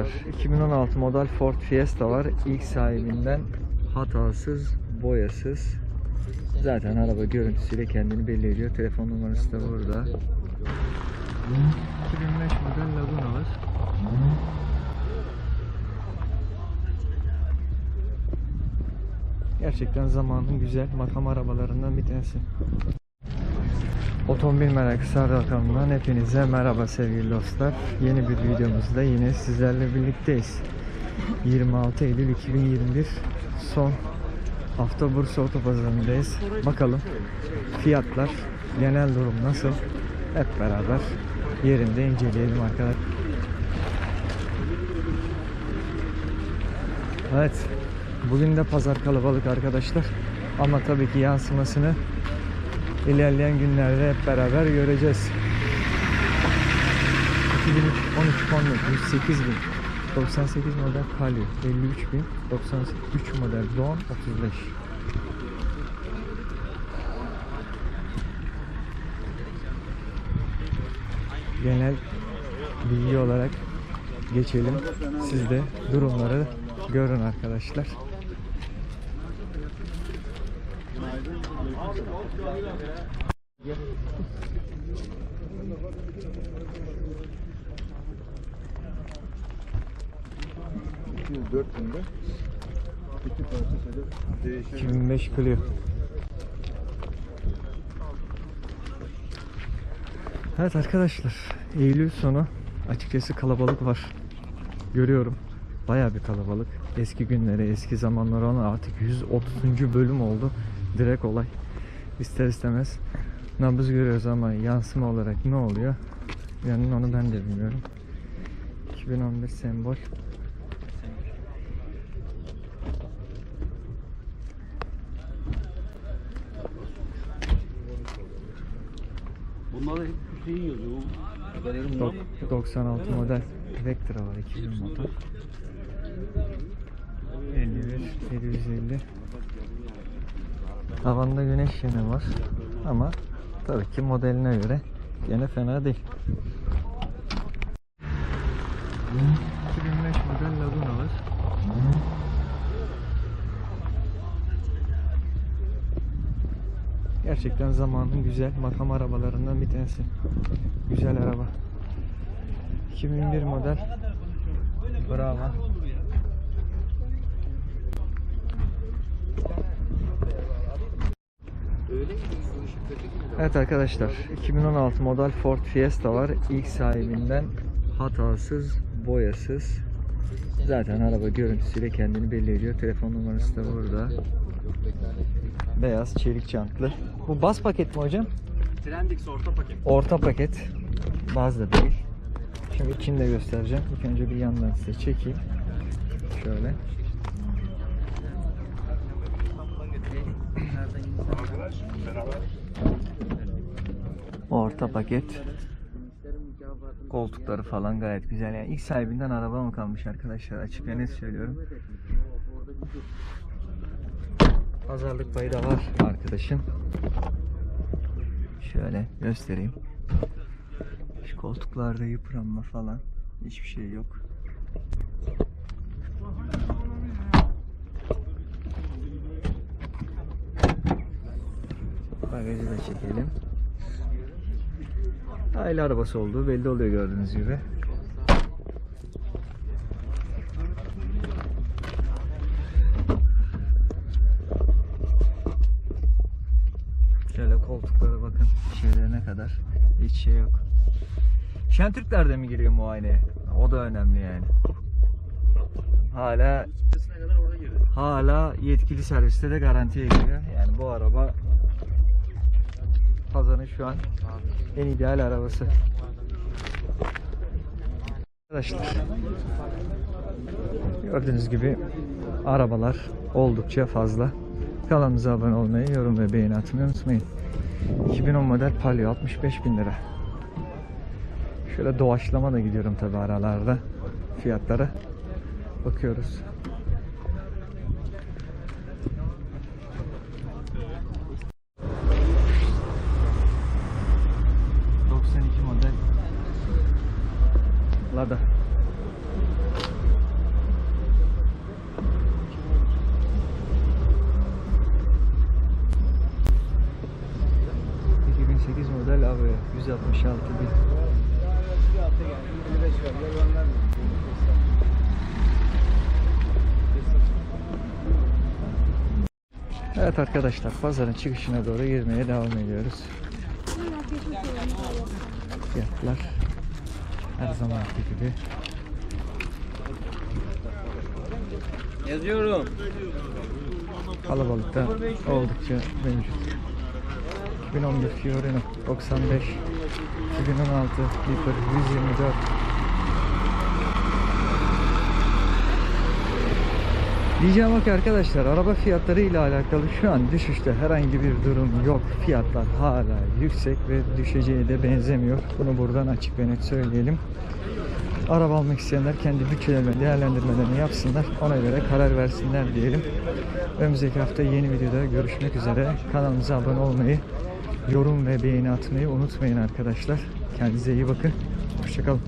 arkadaşlar 2016 model Ford Fiesta var. İlk sahibinden hatasız, boyasız. Zaten araba görüntüsüyle kendini belli ediyor. Telefon numarası da burada. 2005 model Laguna var. Gerçekten zamanın güzel makam arabalarından bir tanesi. Otomobil Merakı Serdar kanalından hepinize merhaba sevgili dostlar. Yeni bir videomuzda yine sizlerle birlikteyiz. 26 Eylül 2021 son hafta Bursa Otopazarı'ndayız. Bakalım fiyatlar, genel durum nasıl? Hep beraber yerinde inceleyelim arkadaşlar. Evet. Bugün de pazar kalabalık arkadaşlar. Ama tabii ki yansımasını ilerleyen günlerde hep beraber göreceğiz. 2013 Honda 108 bin 98 model Palio 53 bin 93 model Doğan 35 genel bilgi olarak geçelim. Siz de durumları görün arkadaşlar. Binde iki parça sedef değişen 2005 Clio. Evet arkadaşlar, Eylül sonu açıkçası kalabalık var. Görüyorum. Baya bir kalabalık. Eski günlere, eski zamanlara olan artık 130. bölüm oldu. Direkt olay. İster istemez nabız görüyoruz ama yansıma olarak ne oluyor? Yani onu ben de bilmiyorum. 2011 sembol. Bunlar hep Hüseyin yazıyor. Dok- 96 model Vectra var 2000 motor. 51 750 Tavanda güneş yanı var ama tabii ki modeline göre yine fena değil. 2005 model Laguna var. Gerçekten zamanın güzel makam arabalarından bir tanesi. Güzel araba. 2001 model. Bravo. Evet arkadaşlar 2016 model Ford Fiesta var. İlk sahibinden hatasız, boyasız. Zaten araba görüntüsüyle kendini belli ediyor. Telefon numarası da burada. Beyaz çelik jantlı. Bu bas paket mi hocam? Trendix orta paket. Orta paket. Baz da değil. Şimdi içini de göstereceğim. İlk önce bir yandan size çekeyim. Şöyle. Orta paket. Koltukları falan gayet güzel. Yani ilk sahibinden araba mı kalmış arkadaşlar? Açık ve net söylüyorum. Pazarlık payı da var arkadaşın. Şöyle göstereyim. Şu koltuklarda yıpranma falan hiçbir şey yok. Bagajı da çekelim. Aile arabası olduğu belli oluyor gördüğünüz gibi. Şöyle koltuklara bakın şeylerine kadar hiç şey yok. Şentürkler de mi giriyor muayeneye? O da önemli yani. Hala hala yetkili serviste de garantiye giriyor. Yani bu araba pazarın şu an en ideal arabası. Arkadaşlar gördüğünüz gibi arabalar oldukça fazla. Kanalımıza abone olmayı, yorum ve beğeni atmayı unutmayın. 2010 model Palio 65 bin lira. Şöyle doğaçlama da gidiyorum tabi aralarda fiyatlara. Bakıyoruz. 266 bin. Evet arkadaşlar pazarın çıkışına doğru girmeye devam ediyoruz. Fiyatlar her zamanki gibi. Yazıyorum. Kalabalıkta oldukça mevcut. 2011 Fiorino 95 2016 Viper 124 Diyeceğim ki arkadaşlar araba fiyatları ile alakalı şu an düşüşte herhangi bir durum yok. Fiyatlar hala yüksek ve düşeceği de benzemiyor. Bunu buradan açık ve net söyleyelim. Araba almak isteyenler kendi bütçelerine değerlendirmelerini yapsınlar. Ona göre karar versinler diyelim. Önümüzdeki hafta yeni videoda görüşmek üzere. Kanalımıza abone olmayı, yorum ve beğeni atmayı unutmayın arkadaşlar. Kendinize iyi bakın. Hoşçakalın.